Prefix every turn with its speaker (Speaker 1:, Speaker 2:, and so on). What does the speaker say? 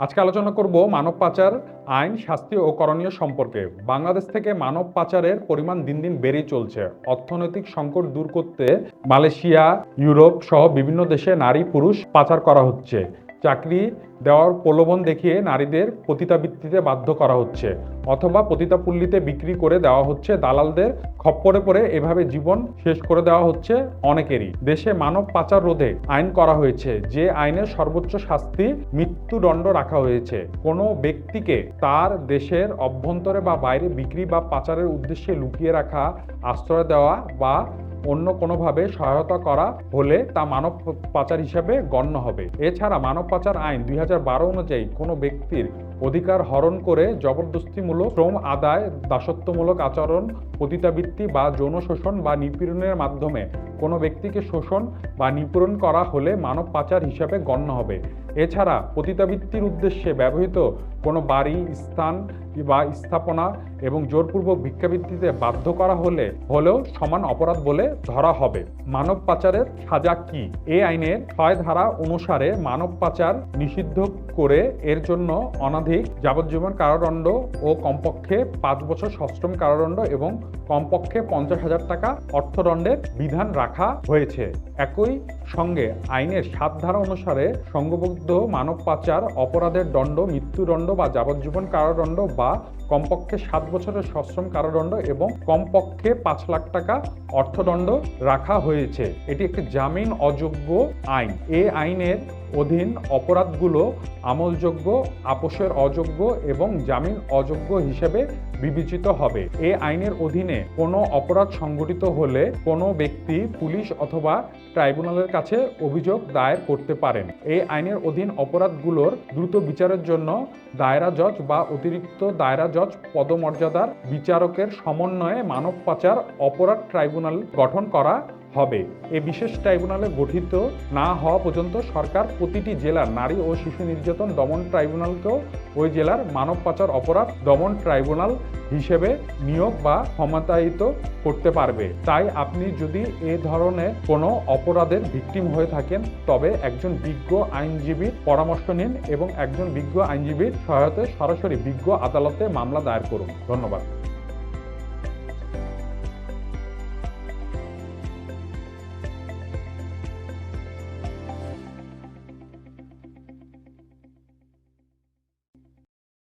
Speaker 1: আজকে আলোচনা করব মানব পাচার, আইন, শাস্তি ও করণীয় সম্পর্কে। বাংলাদেশ থেকে মানব পাচারের পরিমাণ দিন দিন বেড়েই চলছে। অর্থনৈতিক সংকট দূর করতে মালয়েশিয়া, ইউরোপ সহ বিভিন্ন দেশে নারী, পুরুষ পাচার করা হচ্ছে। চাকরি দেওয়ার প্রলোভন দেখিয়ে নারীদের পতিতাবৃত্তিতে বাধ্য করা হচ্ছে, অথবা পতিতাপল্লীতে বিক্রি করে দেওয়া হচ্ছে। দালালদের খপ্পরে পড়ে এভাবে জীবন শেষ করে দেওয়া হচ্ছে অনেকেরই। দেশে মানব পাচার রোধে আইন করা হয়েছে, যে আইনের সর্বোচ্চ শাস্তি মৃত্যুদণ্ড রাখা হয়েছে। কোনো ব্যক্তিকে তার দেশের অভ্যন্তরে বা বাইরে বিক্রি বা পাচারের উদ্দেশ্যে লুকিয়ে রাখা, আশ্রয় দেওয়া বা অন্য কোনোভাবে সহায়তা করা হলে তা মানব পাচার হিসাবে গণ্য হবে। এছাড়া মানব পাচার আইন দুই হাজার বারো অনুযায়ী কোনো ব্যক্তির অধিকার হরণ করে জবরদস্তিমূলক শ্রম আদায়, দাসত্বমূলক আচরণ, পতিতাবৃত্তি বা যৌন শোষণ বা নিপীড়নের মাধ্যমে কোনো ব্যক্তিকে শোষণ বা নিপীড়ন করা হলে মানব পাচার হিসাবে গণ্য হবে। এছাড়া পতিতাবৃত্তির উদ্দেশ্যে ব্যবহৃত কোনো বাড়ি স্থান বা স্থাপনা এবং জোরপূর্বক ভিক্ষাবৃত্তিতে বাধ্য করা হলে, হলেও সমান অপরাধ বলে ধরা হবে। মানব পাচারের সাজা কি? এই আইনের ছয় ধারা অনুসারে মানব পাচার নিষিদ্ধ করে এর জন্য অনাধিক যাবজ্জীবন কারাদণ্ড ও কমপক্ষে পাঁচ বছর সশ্রম কারাদণ্ড এবং কমপক্ষে পঞ্চাশ হাজার টাকা অর্থদণ্ডের বিধান রাখা হয়েছে। একই সঙ্গে আইনের সাত ধারা অনুসারে সংঘবদ্ধ মানব পাচার অপরাধের দণ্ড, মৃত্যুদণ্ড বা যাবজ্জীবন কারাদণ্ড বা কমপক্ষে সাত বছরের সশ্রম কারাদণ্ড এবং কমপক্ষে পাঁচ লাখ টাকা অর্থদণ্ড রাখা হয়েছে। এটি একটি জামিন অযোগ্য আইন। এ আইনের অধীন অপরাধগুলো আমলযোগ্য, আপোষের অযোগ্য এবং জামিন অযোগ্য হিসেবে বিবেচিত হবে। এই আইনের অধীনে কোনো অপরাধ সংঘটিত হলে কোনো ব্যক্তি পুলিশ অথবা ট্রাইব্যুনালের কাছে অভিযোগ দায়ের করতে পারেন। এই আইনের অধীন অপরাধগুলোর দ্রুত বিচারের জন্য দায়রা জজ বা অতিরিক্ত দায়রা জজ পদমর্যাদার বিচারকের সমন্বয়ে মানব পাচার অপরাধ ট্রাইব্যুনাল গঠন করা হবে। এ বিশেষ ট্রাইব্যুনালে গঠিত না হওয়া পর্যন্ত সরকার প্রতিটি জেলার নারী ও শিশু নির্যাতন দমন ট্রাইব্যুনালকেও ওই জেলার মানব পাচার অপরাধ দমন ট্রাইব্যুনাল হিসেবে নিয়োগ বা ক্ষমতায়িত করতে পারবে। তাই আপনি যদি এ ধরনের কোনো অপরাধের ভিকটিম হয়ে থাকেন, তবে একজন বিজ্ঞ আইনজীবীর পরামর্শ নিন এবং একজন বিজ্ঞ আইনজীবীর সহায়তায় সরাসরি বিজ্ঞ আদালতে মামলা দায়ের করুন। ধন্যবাদ।